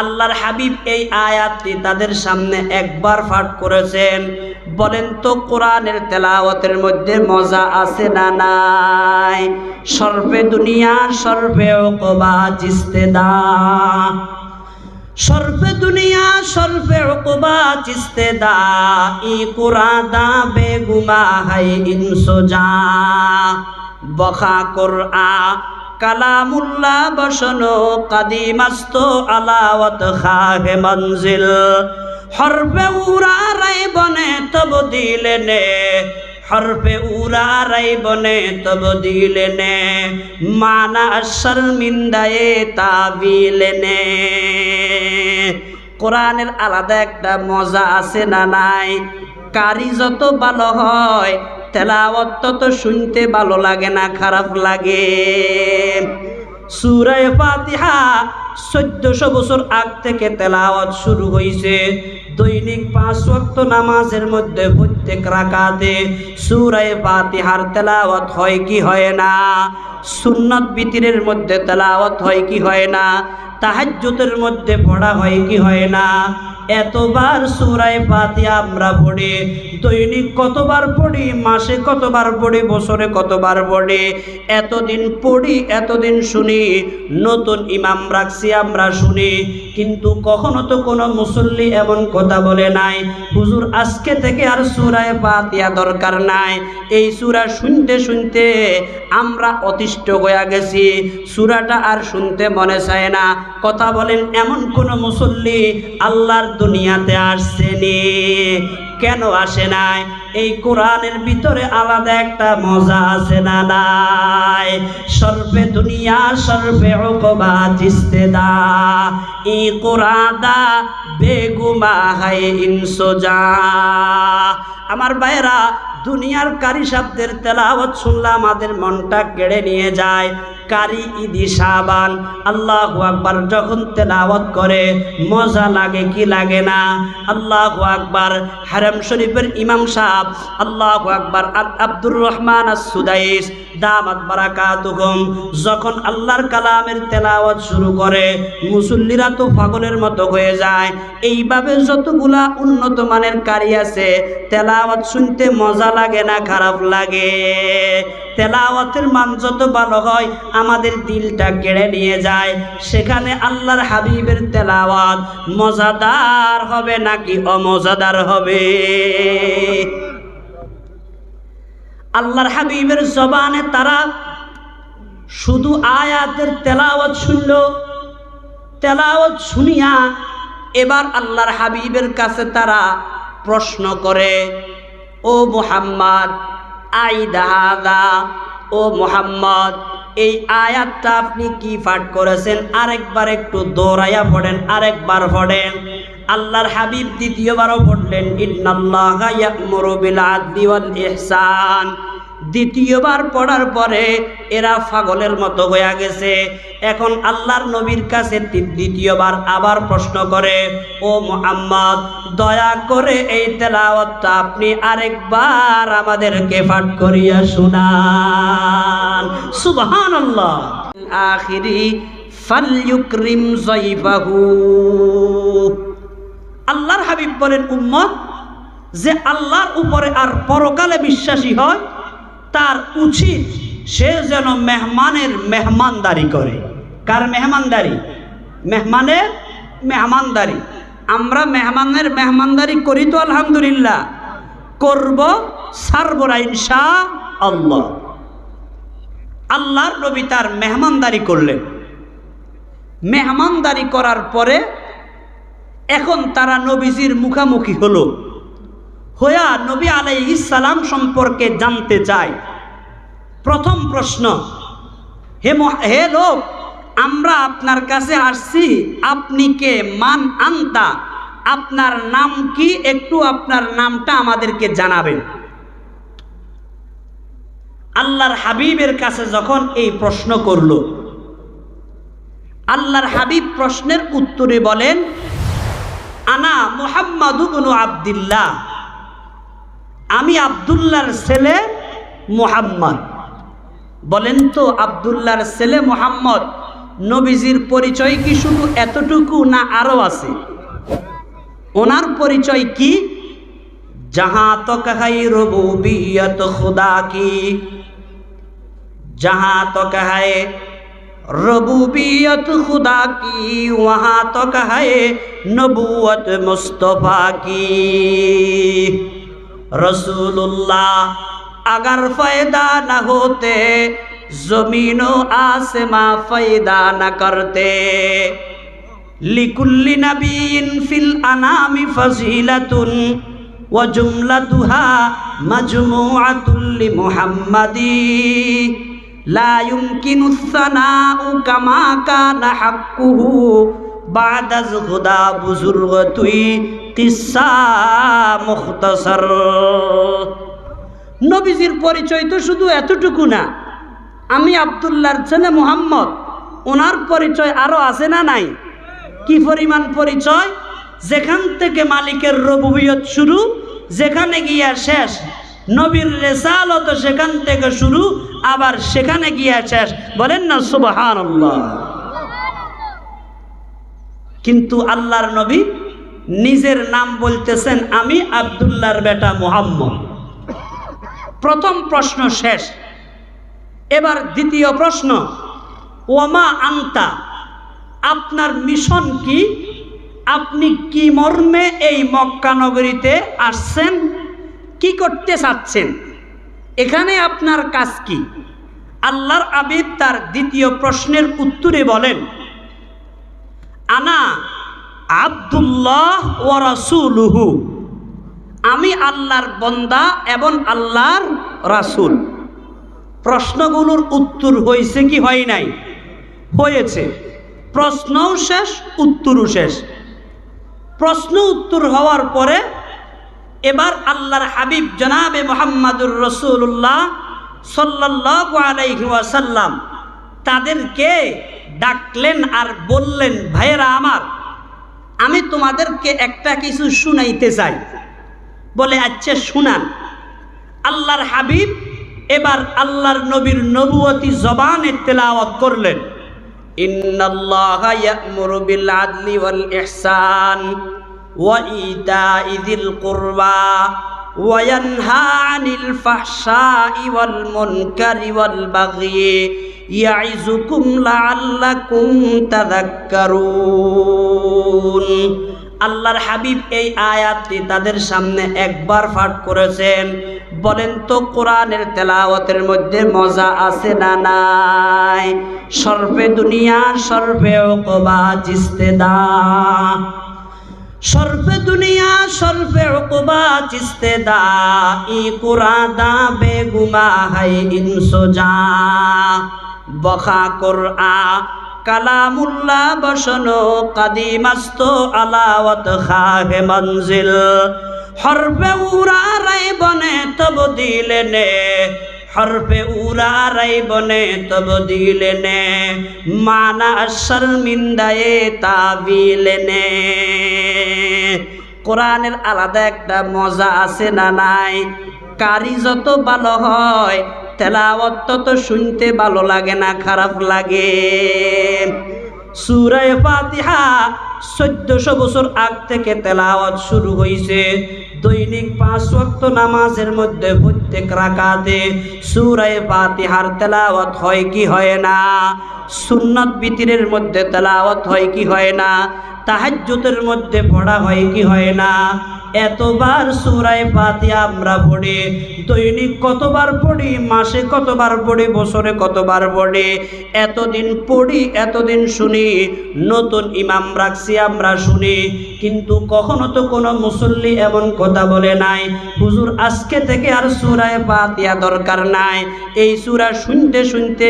আল্লাহর হাবিব এই আয়াতটি তাদের সামনে একবার পাঠ করেছেন। বলেন তো, কোরআনের তেলাওয়াতের মধ্যে মজা আছে না নাই? সর্বে দুনিয়া, সর্বে ওকবা জিস্তেদা সর্বে দুনিয়া, সর্বে ওকবা জিস্তেদা ই কুরাদা বেগুমা হাই ইনসোজা বখা কোরআ কালামুল্লাহ বসনো কাদিমাস্ত আলাওয়াত খাহে মঞ্জিল। হরফে উরা রাই বনে তব দিলে নে, হরফে উরা রাই বনে তব দিলে নে, মানা শর্মিন্দায়ে তাবিলে নে। কোরআনের আলাদা একটা মজা আছে না নাই? কারি যত ভালো হয় তেলাওয়াত তত শুনতে ভালো লাগে না, খারাপ লাগে। সুরায় ফাতিহা চোদ্দশো বছর আগ থেকে তেলাওয়াত শুরু হয়েছে দৈনিক পাঁচ ওয়াক্ত নামাজের মধ্যে প্রত্যেক রাকাতে সুরায় ফাতিহার তেলাওয়াত হয় কি হয় না? সুন্নত বিতিরের মধ্যে তেলাওয়াত হয় কি হয় না? তাহাজ্জুদের মধ্যে পড়া হয় কি হয় না? এতবার সুরায় ফাতিহা আমরা পড়ি, দৈনিক কতবার পড়ি, মাসে কতবার পড়ি, বছরে কতবার পড়ি, এতদিন পড়ি, এতদিন শুনি, নতুন ইমাম রাখছি, আমরা শুনি, কিন্তু কখনো তো কোনো মুসল্লি এমন কথা বলে নাই, হুজুর আজকে থেকে আর সুরায় ফাতিহা দরকার নাই, এই সুরা শুনতে শুনতে আমরা অতিষ্ঠ হয়ে গেছি, সুরাটা আর শুনতে মনে চায় না, কথা বলেন এমন কোনো মুসল্লি, আল্লাহর দুনিয়াতে আসছেনি কেন আসে নাই? এই কোরআনের ভিতরে আলাদা একটা মজা আছে না নাই? সর্বে দুনিয়া, সর্বে ওকবা জিস্তেদা। ই কোরআদা বেগুমা হাই ইনসোজা। আমার ভাইয়েরা, দুনিয়ার কারি শব্দের তেলাওয়াত শুনলে আমাদের মনটা কেড়ে নিয়ে যায়। কারি ইদি সাবান আল্লাহ আকবার, যখন তেলাওয়াত করে, মজা লাগে কি লাগে না? আল্লাহ আকবার, হারাম শরীফের ইমাম সাহেব, আল্লাহ আকবার আব্দুর রহমান সুদাইস দামাত বারাকাতুহুম যখন আল্লাহর কালামের তেলাওয়াত শুরু করে, মুসল্লিরা তো পাগলের মতো হয়ে যায়। এইভাবে যতগুলা উন্নত মানের কারি আছে তেলাওয়াত শুনতে মজা লাগে না, খারাপ লাগে। তেলাওয়াতের মান যত ভালো হয়, আমাদের দিলটা কেড়ে নিয়ে যায়। সেখানে আল্লাহর হাবিবের তেলাওয়াত মজাদার হবে নাকি অমজাদার হবে? আল্লাহর হাবিবের জবানে তারা শুধু আয়াতের তেলাওয়াত শুনল, তেলাওয়াত শুনিয়া এবার আল্লাহর হাবিবের কাছে তারা প্রশ্ন করে, ও মুহাম্মদ আই ও মোহাম্মদ, এই আয়াতটা আপনি কি পাঠ করেছেন? আরেকবার একটু দৌড়াইয়া পড়েন, আরেকবার পড়েন। আল্লাহর হাবিব দ্বিতীয়বারও পড়লেন ইন্নাল্লাহ ইয়া'মুরু বিল আদলি ওয়াল ইহসান। দ্বিতীয়বার পড়ার পরে এরা পাগলের মতো হয়ে গেছে। এখন আল্লাহর নবীর কাছে দ্বিতীয়বার আবার প্রশ্ন করে, ও মোহাম্মদ, দয়া করে এই তেলাওয়াতটা আপনি আরেকবার আমাদেরকে পাঠ করিয়া শুনান। সুবহানাল্লাহ। আখিরি, ফালইউকরিম যাইফাহু। আল্লাহর হাবিব বলেন, উম্মত, যে আল্লাহর উপরে আর পরকালে বিশ্বাসী হয় তার উচিত সে যেন মেহমানের মেহমানদারি করে। কার মেহমানদারি? মেহমানের মেহমানদারি। আমরা মেহমানের মেহমানদারি করি তো আলহামদুলিল্লাহ। করব সারবরা ইনশা আল্লাহ আল্লাহর নবী তার মেহমানদারি করলেন। মেহমানদারি করার পরে এখন তারা নবীজির মুখামুখি হলো। হইয়া নবী আলাইহিস সালাম সম্পর্কে জানতে চায় প্রথম প্রশ্ন, হে হে লোক, আমরা আপনার কাছে আসছি, আপনি কে? মান আনতা? আপনার নাম কি? একটু আপনার নামটা আমাদেরকে জানাবেন। আল্লাহর হাবিবের কাছে যখন এই প্রশ্ন করল, আল্লাহর হাবিব প্রশ্নের উত্তরে বলেন, আনা মোহাম্মদ আবদুল্লাহ। আমি আবদুল্লার ছেলে মোহাম্মদ। বলেন তো আবদুল্লার ছেলে মোহাম্মদ, নবীজির পরিচয় কি শুধু এতটুকু না আরও আছে? ওনার পরিচয় কি? যাহা তকাহাই রবুবিয়ত খুদা কি? যাহা তকাহায় রবুবিয়ত খুদা কি? ওহা তকাহায় নবুয়ত মুস্তফা কি? রসুল্লাহ আগার ফায়দা না হতে জমিন আসমা ফায়দা না করতে। লিকুল্লি নবীন ফিল আনামি ফজিলাতুন وجملتها مجموعة لمحمد لا يمكن الثناء كما كان حقه بعد خدا بزرگ তুই কিসা মুখতসর নবীজির পরিচয় তো শুধু এতটুকু না আমি আবদুল্লাহর ছেলে মুহাম্মদ ওনার পরিচয় আরো আছে না নাই কি পরিমাণ পরিচয় যেখান থেকে মালিকের রবুবিয়ত শুরু যেখানে গিয়া শেষ নবীর রেসালত সেখান থেকে শুরু আবার সেখানে গিয়া শেষ বলেন না সুবহান কিন্তু আল্লাহর নবী নিজের নাম বলতেছেন, আমি আবদুল্লাহর বেটা মোহাম্মদ। প্রথম প্রশ্ন শেষ। এবার দ্বিতীয় প্রশ্ন ওমা আন্তা, আপনার মিশন কি? আপনি কি মর্মে এই মক্কা নগরীতে আসছেন? কি করতে চাচ্ছেন? এখানে আপনার কাজ কি? আল্লাহর আবিদ তার দ্বিতীয় প্রশ্নের উত্তরে বলেন আনা আবদুল্লাহ ও রাসুলুহু। আমি আল্লাহর বন্দা এবং আল্লাহর রাসুল। প্রশ্নগুলোর উত্তর হয়েছে কি হয় নাই? হয়েছে। প্রশ্নও শেষ, উত্তরও শেষ। প্রশ্ন উত্তর হওয়ার পরে এবার আল্লাহর হাবিব জনাবে মোহাম্মদুর রসুল্লাহ সাল্লাহ আলাইহি ওয়াসাল্লাম। তাদেরকে ডাকলেন আর বললেন, ভাইয়েরা আমার, আমি তোমাদেরকে একটা কিছু শুনাইতে চাই। বলে আচ্ছা শুনান। আল্লাহর হাবিব এবার আল্লাহর নবীর নবুয়তি জবানে তেলাওয়াত করলেন, ইন্নাল্লাহ وينهى عن الفحشاء والمنكر والبغي يعظكم لعلكم تذكرون আল্লাহর হাবিব এই আয়াতটি তাদের সামনে একবার পাঠ করেছেন বলেন তো কোরআনের তেলাওয়াতের মধ্যে মজা আছে না নাই সর্বে দুনিয়া সর্বে ওকবা জিস্তেদা সর্বে দুনিয়া সর্বে ওকবা জিস্তেদা ই কুরাদা বেগুমা হাই ইনসোজা বখা কোরআ, কালামুল্লাহ বসনো, কাদিমাস্ত আলাওয়াত খাহে মঞ্জিল হরফে উরা রাই বনে তব দিলে নে হরফে উরা রাই বনে তব দিলে নে, মানা শর্মিন্দায়ে তাবিলে নে। কোরআনের আলাদা একটা মজা আছে না নাই? কারি যত ভালো হয়, তেলাওয়াত তত শুনতে ভালো লাগে না, খারাপ লাগে। সুরায় ফাতিহা চোদ্দশো বছর আগ থেকে তেলাওয়াত শুরু হয়েছে দৈনিক পাঁচ ওয়াক্ত নামাজের মধ্যে প্রত্যেক রাকাতে সুরায় ফাতিহার তেলাওয়াত হয় কি হয় না? সুন্নত বিতিরের মধ্যে তেলাওয়াত হয় কি হয় না? তাহাজ্জুদের মধ্যে পড়া হয় কি হয় না? এতবার সুরায় পাতি আমরা পড়ি, দৈনিক কতবার পড়ি, মাসে কতবার পড়ি, বছরে কতবার পড়ি, এতদিন পড়ি, এতদিন শুনি, নতুন ইমাম রাখছি আমরা শুনি, কিন্তু কখনো তো কোনো মুসল্লি এমন কথা বলে নাই, হুজুর আজকে থেকে আর সুরায় পাতিয়া দরকার নাই, এই সুরা শুনতে শুনতে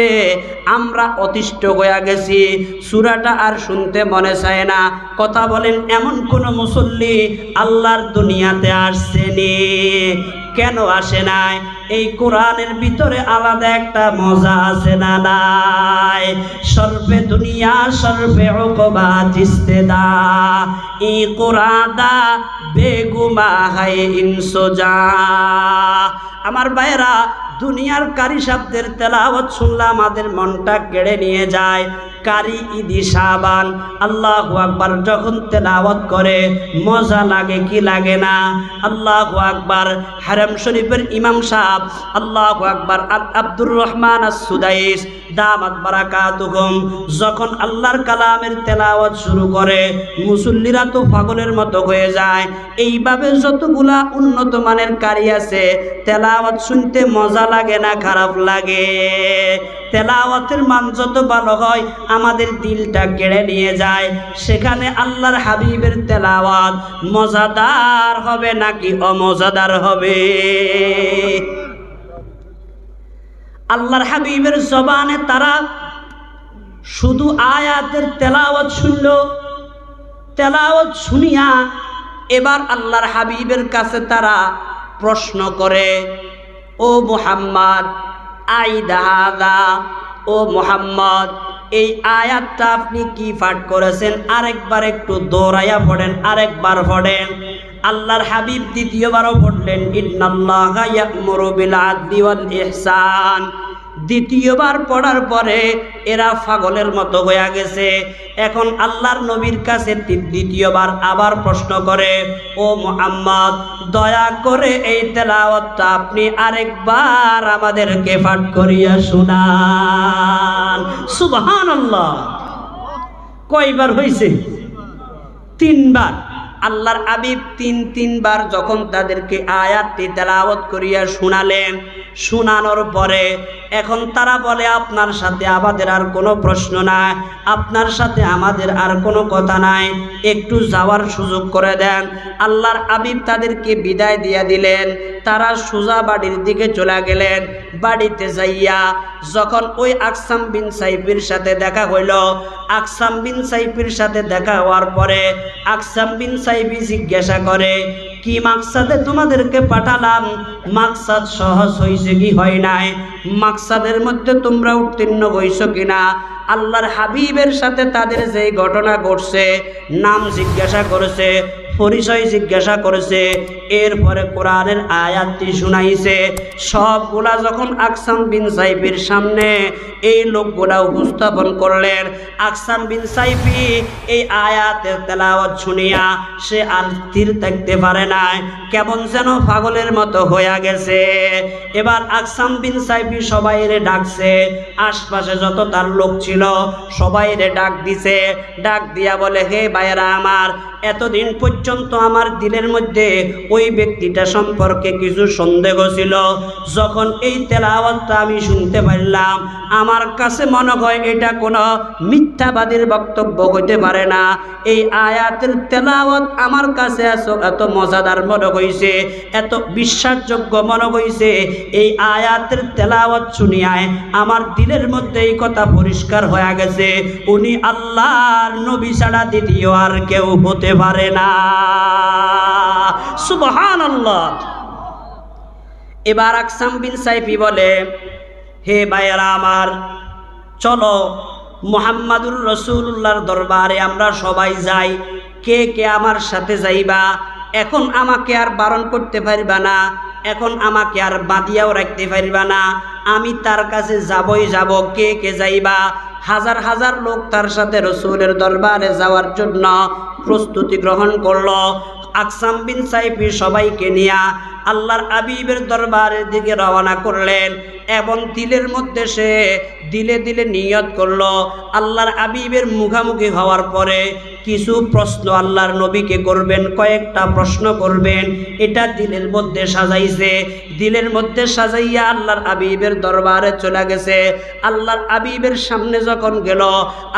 আমরা অতিষ্ঠ হয়ে গেছি, সুরাটা আর শুনতে মনে চায় না, কথা বলেন এমন কোনো মুসল্লি, আল্লাহর দুনিয়াতে আসছেনি কেন আসে নাই? এই কোরআনের ভিতরে আলাদা একটা মজা আছে না নাই? সর্বে দুনিয়া, সর্বে অকবা জিস্তে দা ই কোরআদা বেগুমা হায় ইনসোজা। আমার ভাইরা দুনিয়ার কারি শব্দের তেলাওয়াত শুনলে আমাদের মনটা কেড়ে নিয়ে যায়। কারি ইদি সাবান, আল্লাহ আকবার যখন তেলাওয়াত করে, মজা লাগে কি লাগে না? আল্লাহ আকবার, হারাম শরীফের ইমাম সাহেব, আল্লাহ আকবার আব্দুর রহমান সুদাইস দামাত বারাকাতুহুম, যখন আল্লাহর কালামের তেলাওয়াত শুরু করে, মুসল্লিরা তো পাগলের মতো হয়ে যায়। এইভাবে যতগুলা উন্নত মানের কারি আছে, তেলাওয়াত শুনতে মজা লাগে না, খারাপ লাগে। তেলাওয়াতের মান যত ভালো হয়, আমাদের দিলটা কেড়ে নিয়ে যায়। সেখানে আল্লাহর হাবিবের তেলাওয়াত মজাদার হবে নাকি অমজাদার হবে? আল্লাহর হাবিবের জবানে তারা শুধু আয়াতের তেলাওয়াত শুনল, তেলাওয়াত শুনিয়া এবার আল্লাহর হাবিবের কাছে তারা প্রশ্ন করে ও মোহাম্মদ আই দাদা ও মোহাম্মদ, এই আয়াতটা আপনি কি পাঠ করেছেন? আরেকবার একটু দৌড়াইয়া পড়েন, আরেকবার পড়েন। আল্লাহর হাবিব দ্বিতীয়বারও পড়লেন, ইন্নাল্লাহা ইয়া'মুরু বিল আদলি ওয়াল ইহসান। দ্বিতীয়বার পড়ার পরে এরা পাগলের মতো হয়ে গেছে। এখন আল্লাহর নবীর কাছে দ্বিতীয়বার আবার প্রশ্ন করে, ও মোহাম্মদ, দয়া করে এই তেলাওয়াতটা আপনি আরেকবার আমাদেরকে পাঠ করিয়া শুনান। সুবহানাল্লাহ। কয়বার হয়েছে তিনবার। আল্লাহর আবিব তিন তিনবার যখন তাদেরকে আয়াতটি তেলাওয়াত করিয়া শুনালেন, শোনানোর পরে এখন তারা বলে, আপনার সাথে আমাদের আর কোনো প্রশ্ন নাই, আপনার সাথে আমাদের আর কোনো কথা নাই, একটু যাওয়ার সুযোগ করে দেন। আল্লাহর আবিব তাদেরকে বিদায় দিয়া দিলেন। তারা সোজা বাড়ির দিকে চলে গেলেন। বাড়িতে যাইয়া যখন ওই আকসাম বিন সাইফির সাথে দেখা হইল, আকসাম বিন সাইফির সাথে দেখা হওয়ার পরে আকসাম বিন সাইফি জিজ্ঞাসা করে, কি মাকসাদে তোমাদেরকে পাঠালাম? মাকসাদ সহজ হয়েছে কি হয় নাই? মাকসাদের মধ্যে তোমরা উত্তীর্ণ হইছ কিনা? আল্লাহর হাবিবের সাথে তাদের যে ঘটনা ঘটছে, নাম জিজ্ঞাসা করেছে পরিচয় জিজ্ঞাসা করেছে, এরপরে কোরআনের আয়াতটি শুনাইছে। সবগুলা যখন আকসাম বিন সাইফির সামনে এই লোকগুলা উপস্থাপন করলেন, আকসাম বিন সাইফি এই আয়াতের তেলাওয়াত শুনিয়া সে আর স্থির থাকতে পারে নাই, কেমন যেন পাগলের মতো হইয়া গেছে। এবার আকসাম বিন সাইফি সবাইরে ডাকছে, আশপাশে যত তার লোক ছিল সবাইরে ডাক দিছে, ডাক দিয়া বলে, হে ভাইয়েরা আমার এতদিন পর্যন্ত আমার দিলের মধ্যে ওই ব্যক্তিটা সম্পর্কে কিছু সন্দেহ ছিল। যখন এই তেলাওয়াতটা আমি শুনতে পারলাম, আমার কাছে মনে হয় এটা কোনো মিথ্যাবাদীর বক্তব্য হইতে পারে না। এই আয়াতের তেলাওয়াত আমার কাছে এত- মজাদার মনে হইছে, এত বিশ্বাসযোগ্য মনে হইছে। এই আয়াতের তেলাওয়াত শুনিয়ায় আমার দিলের মধ্যে এই কথা পরিষ্কার হয়ে গেছে। উনি আল্লাহর নবী ছাড়া দ্বিতীয় আর কেউ হতে পারে না। সুবহান আল্লাহ এবার আকসাম বিন সাইফি বলে, হে ভাইয়েরা আমার, চলো মোহাম্মদুর রসুল্লাহর দরবারে আমরা সবাই যাই। কে কে আমার সাথে যাইবা? এখন আমাকে আর বারণ করতে পারবা না। এখন আমাকে আর বাঁধিয়াও রাখতে পারবা না। আমি তার কাছে যাবই যাব। কে কে যাইবা? হাজার হাজার লোক তার সাথে রসুলের দরবারে যাওয়ার জন্য প্রস্তুতি গ্রহণ করল। আকসাম বিন সাইফি সবাইকে নিয়া আল্লাহর আবিবের দরবারের দিকে রওনা করলেন এবং দিলের মধ্যে সে দিলে দিলে নিয়ত করল। আল্লাহর আবিবের মুখামুখি হওয়ার পরে কিছু প্রশ্ন আল্লাহর নবীকে করবেন, কয়েকটা প্রশ্ন করবেন। এটা দিলের মধ্যে সাজাইছে। দিলের মধ্যে সাজাইয়া আল্লাহর আবিবের দরবারে চলে গেছে। আল্লাহর আবিবের সামনে যখন যখন গেল,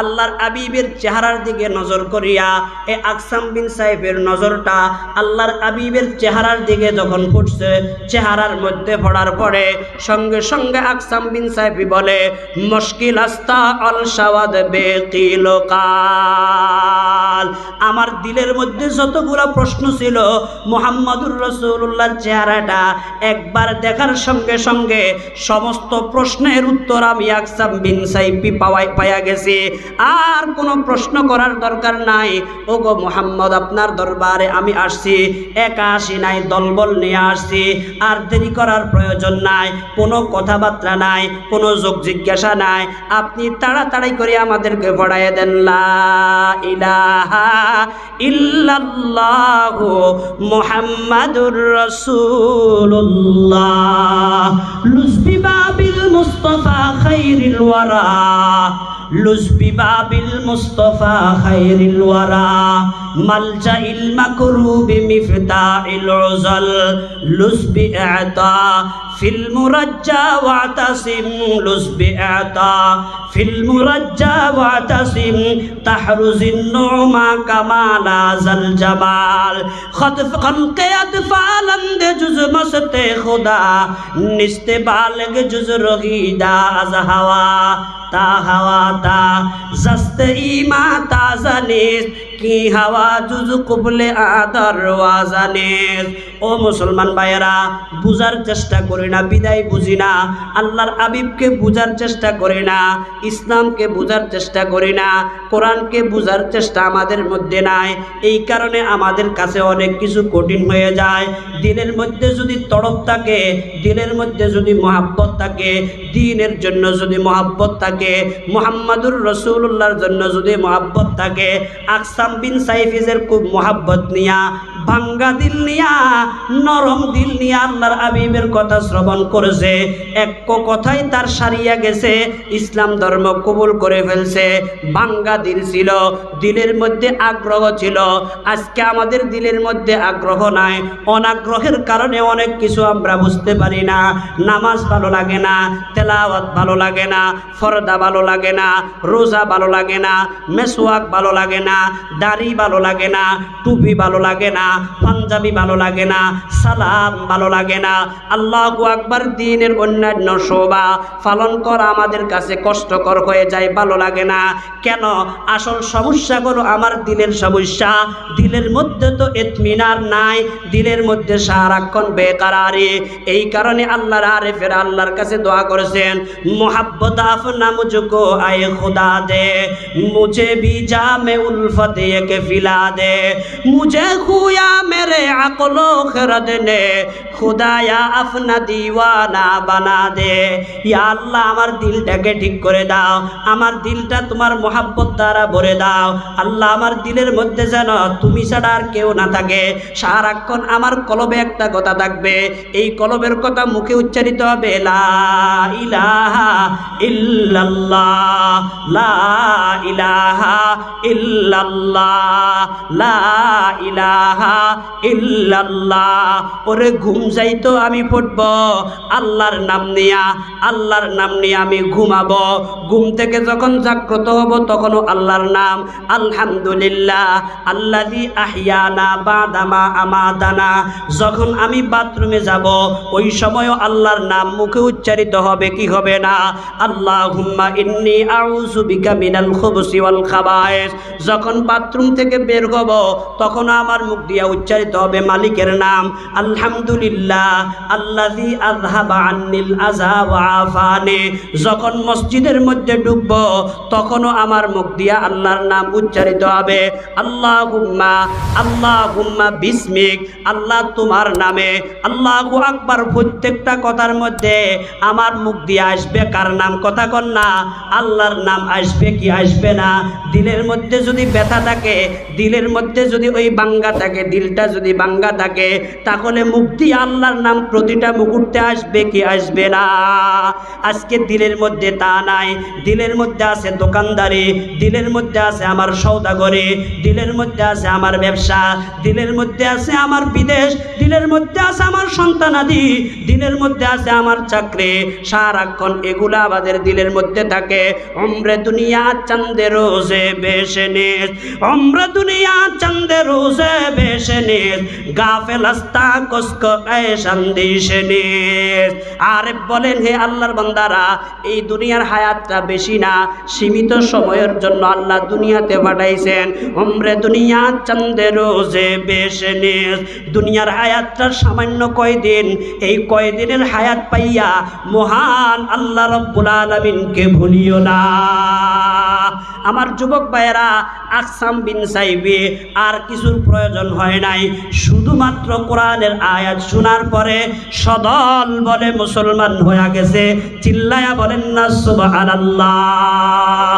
আল্লাহর আবিবের চেহারার দিকে নজর করিয়া এ আকসাম বিন সাহেবের নজরটা আল্লাহর আবিবের চেহারার দিকে যখন পড়ছে চেহারার মধ্যে পড়ার পরে সঙ্গে সঙ্গে আকসাম বিন সাহেবি বলে, মুশকিল আস্তা অল সাওয়াদ বেকিল কাল আমার দিলের মধ্যে যতগুলো প্রশ্ন ছিল, মোহাম্মদুর রসুল্লাহর চেহারাটা একবার দেখার সঙ্গে সঙ্গে সমস্ত প্রশ্নের উত্তর আমি আকসাম বিন সাইপি পাওয়াই পাইয়া গেছি। আর কোনো প্রশ্ন করার দরকার নাই। ও গো মোহাম্মদ, আপনার দরবারে আমি আসছি। একা আসি নাই, দলবল নিয়ে আসছি। আর দেরি করার প্রয়োজন নাই, কোনো কথাবার্তা নাই, কোনো যোগ জিজ্ঞাসা নাই। আপনি তাড়াতাড়ি করে আমাদেরকে পড়াইয়া দেন ইল্লাল্লাহু মুহাম্মাদুর রাসূলুল্লাহ। লুজবি বাবিল المصطفى خير الورى. لز بباب المصطفى خير الورى. ملجأ المكروب مفتاح العزل. لز بإعطاء ফিল মুরাজ্জা ওয়াতাসিম লুজবি আতা ফিল মুরাজ্জা ওয়াতাসিম তাহরুজিন নুমা কামালা জাল জামাল খতফ খলকে আতফালন্দ জুজ মস্তে খুদা, নিস্তে জুজ রহিদা আজ হাওয়া, তা হাওয়া তা, জস্তে ইমা তা জানিস কি হাওয়া জুজ কুবলে আদর ওয়াজানিস ও মুসলমান ভাইয়েরা, বুঝার চেষ্টা করি না, বিদায় বুঝি না। আল্লাহর আবিবকে বুঝার চেষ্টা করি না, ইসলামকে বুঝার চেষ্টা করি না, কোরআনকে বুঝার চেষ্টা আমাদের মধ্যে নাই। এই কারণে আমাদের কাছে অনেক কিছু কঠিন হয়ে যায়। দিনের মধ্যে যদি তড়প থাকে দিনের মধ্যে যদি মহাব্বত থাকে, দিনের জন্য যদি মহাব্বত থাকে, মোহাম্মদুর রসুল্লাহর জন্য যদি মহাব্বত থাকে আকসাম বিন সাইফিজের খুব মহাব্বত নিয়া ভাঙ্গা দিল নিয়া, নরম দিল নিয়া আল্লাহর আবিবের কথা শ্রবণ করেছে। এক কথাই তার সারিয়া গেছে, ইসলাম ধর্ম কবুল করে ফেলছে। ভাঙ্গা দিল ছিল, দিলের মধ্যে আগ্রহ ছিল। আজকে আমাদের দিলের মধ্যে আগ্রহ নাই। অনাগ্রহের কারণে অনেক কিছু আমরা বুঝতে পারি না। নামাজ ভালো লাগে না, তেলাওয়াত ভালো লাগে না, ফরদা ভালো লাগে না, রোজা ভালো লাগে না, মেসওয়াক ভালো লাগে না, দাড়ি ভালো লাগে না, টুপি ভালো লাগে না পাঞ্জাবি ভালো লাগে না সালাম ভালো লাগে না। আল্লাহ আকবর দিনের অন্যান্য শোভা পালন করা আমাদের কাছে কষ্টকর হয়ে যায়, ভালো লাগে না। কেন? আসল সমস্যাগুলো আমার দিলের সমস্যা। দিলের মধ্যে তো এতমিনার নাই, দিলের মধ্যে সারাক্ষণ বেকারারে। এই কারণে আল্লাহর আরে ফের আল্লাহর কাছে দোয়া করেছেন, মোহাব্বত আফনা মুঝকো আয়ে খুদা দে। মুজে বিজা মে উলফতে ফিলা দে। মুঝে খুয়া मुझे खुया मेरे अकलो खरद ने খুদায়া আপনা দিওয়ানা বানা দে ইয়া আল্লাহ আমার দিলটাকে ঠিক করে দাও আমার দিলটা তোমার মোহাব্বত দ্বারা ভরে দাও আল্লাহ আমার দিলের মধ্যে যেন তুমি ছাড়া আর কেউ না থাকে সারাক্ষণ আমার কলবে একটা কথা থাকবে এই কলবের কথা মুখে উচ্চারিত হবে লা ইলাহা ইল্লাল্লাহ লা ইলাহা ইল্লাল্লাহ লা ইলাহা ইল্লাল্লাহ। ওরে ঘুম যাইতো আমি পড়ব আল্লাহর নাম নিয়া, আল্লাহর নাম নিয়ে আমি ঘুমাবো। ঘুম থেকে যখন জাগ্রত হব তখনও আল্লাহর নাম। আলহামদুলিল্লাহ আল্লাহি আহিয়ানা বাদামা আমাদানা। যখন আমি বাথরুমে যাব, ওই সময়ও আল্লাহর নাম মুখে উচ্চারিত হবে কি হবে না? আল্লাহ হুম্মা ইন্নি আউযু বিকা মিনাল খুবসি ওয়াল খাবায়েস যখন বাথরুম থেকে বের হব তখন আমার মুখ দিয়া উচ্চারিত হবে মালিকের নাম, আলহামদুলিল্লাহ আল্লাহি আযহাবা আন্নিল যখন মসজিদের মধ্যে ডুববো তখনও আমার মুখ দিয়া আল্লাহর নাম উচ্চারিত হবে, আল্লাহুম্মা আল্লাহুম্মা বিসমিক, আল্লাহ তোমার নামে, আল্লাহু আকবার। প্রত্যেকটা কথার মধ্যে আমার মুখ দিয়ে আসবে কার নাম কথা কন না, আল্লাহর নাম আসবে কি আসবে না। দিলের মধ্যে যদি ব্যথা থাকে, দিলের মধ্যে যদি ওই বাঙ্গা থাকে দিলটা যদি বাঙ্গা থাকে, তাহলে মুক্তি আল্লাহর নাম প্রতিটা মুকুটতে আসবে কি আসবে না? আজকে দিলের মধ্যে তা নাই, দিলের মধ্যে আছে দোকানদারি, দিলের মধ্যে আছে আমার সৌদাগরি দিলের মধ্যে আছে আমার ব্যবসা, দিলের মধ্যে আছে আমার বিদেশ, দিলের মধ্যে আছে আমার সন্তানাদি, দিলের মধ্যে আছে আমার চাকরি। সারাক্ষণ এগুলা আমাদের দিলের মধ্যে থাকে। অমরে দুনিয়া চান্দে রোজে বেশে নিস, অমরে দুনিয়া চান্দে রোজে বেশে নিস গাফেল আস্তা কস্ক শান্দিশে নিস আর বলেন হে আল্লাহর বান্দারা, এই দুনিয়ার হায়াতটা বেশি না, সীমিত সময়ের জন্য আল্লাহ দুনিয়াতে পাঠাইছেন। অমরে দুনিয়া চান্দে রোজে বেশে দুনিয়ার হায়াতটা সামান্য কয়দিন, এই কয়দিনের হায়াত পাইয়া মহান আল্লাহ রব্বুল আলমিনকে ভুলিও না। আমার যুবক ভাইয়েরা, আকসাম বিন সাইবে, আর কিছুর প্রয়োজন হয় নাই। শুধুমাত্র কোরআনের আয়াত শোনার পরে সদল বলে মুসলমান হয়ে গেছে। চিল্লায়া বলেন না, সুবহানাল্লাহ।